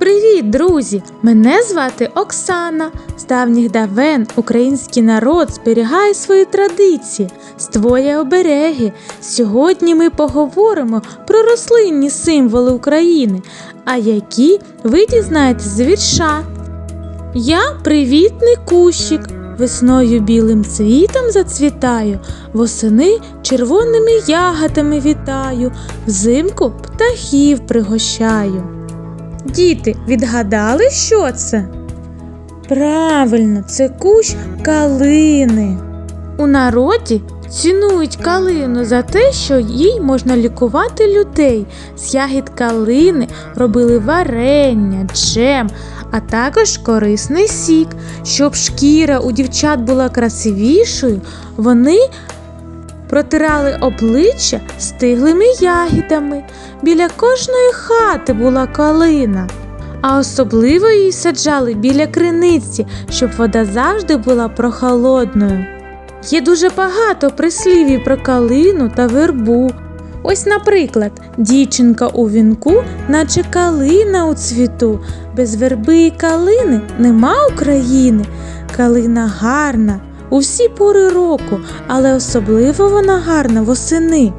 Привіт, друзі! Мене звати Оксана. З давніх давен український народ зберігає свої традиції, створює обереги. Сьогодні ми поговоримо про рослинні символи України, а які ви дізнаєтесь з вірша. Я привітний кущик, весною білим цвітом зацвітаю, восени червоними ягодами вітаю, взимку птахів пригощаю. Діти, відгадали, що це? Правильно, це кущ калини. У народі цінують калину за те, що їй можна лікувати людей. З ягід калини робили варення, джем, а також корисний сік. Щоб шкіра у дівчат була красивішою, вони протирали обличчя стиглими ягідами. Біля кожної хати була калина. А особливо її саджали біля криниці, щоб вода завжди була прохолодною. Є дуже багато прислівів про калину та вербу. Ось, наприклад, дівчинка у вінку, наче калина у цвіту. Без верби і калини нема України. Калина гарна у всі пори року, але особливо вона гарна восени.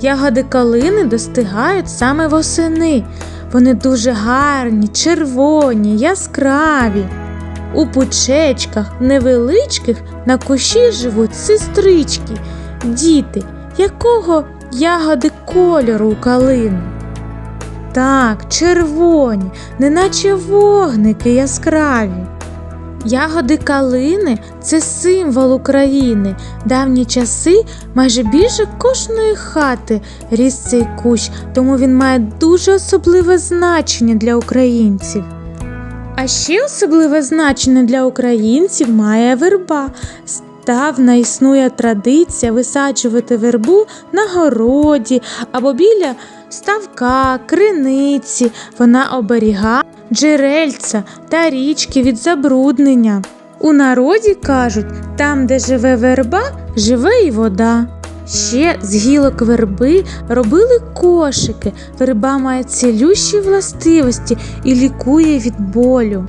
Ягоди калини достигають саме восени. Вони дуже гарні, червоні, яскраві. У пучечках невеличких на кущі живуть сестрички, діти, якого ягоди кольору у калини. Так, червоні, неначе вогники яскраві. Ягоди калини це символ України. Давні часи майже більше кожної хати ріс цей кущ, тому він має дуже особливе значення для українців. А ще особливе значення для українців має верба. Ставна існує традиція висаджувати вербу на городі або біля ставка, криниці. Вона оберігає джерельця та річки від забруднення. У народі кажуть, там, де живе верба, живе і вода. Ще з гілок верби робили кошики. Верба має цілющі властивості і лікує від болю.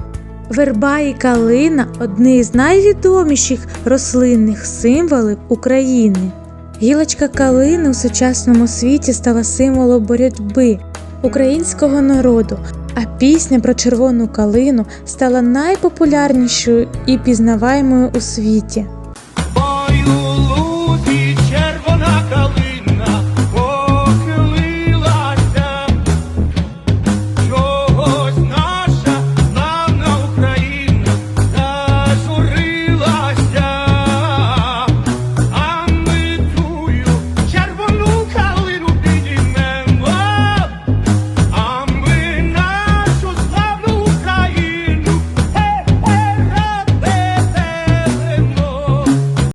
Верба і калина одні з найвідоміших рослинних символів України. Гілочка калини у сучасному світі стала символом боротьби українського народу, а пісня про червону калину стала найпопулярнішою і пізнаваємою у світі.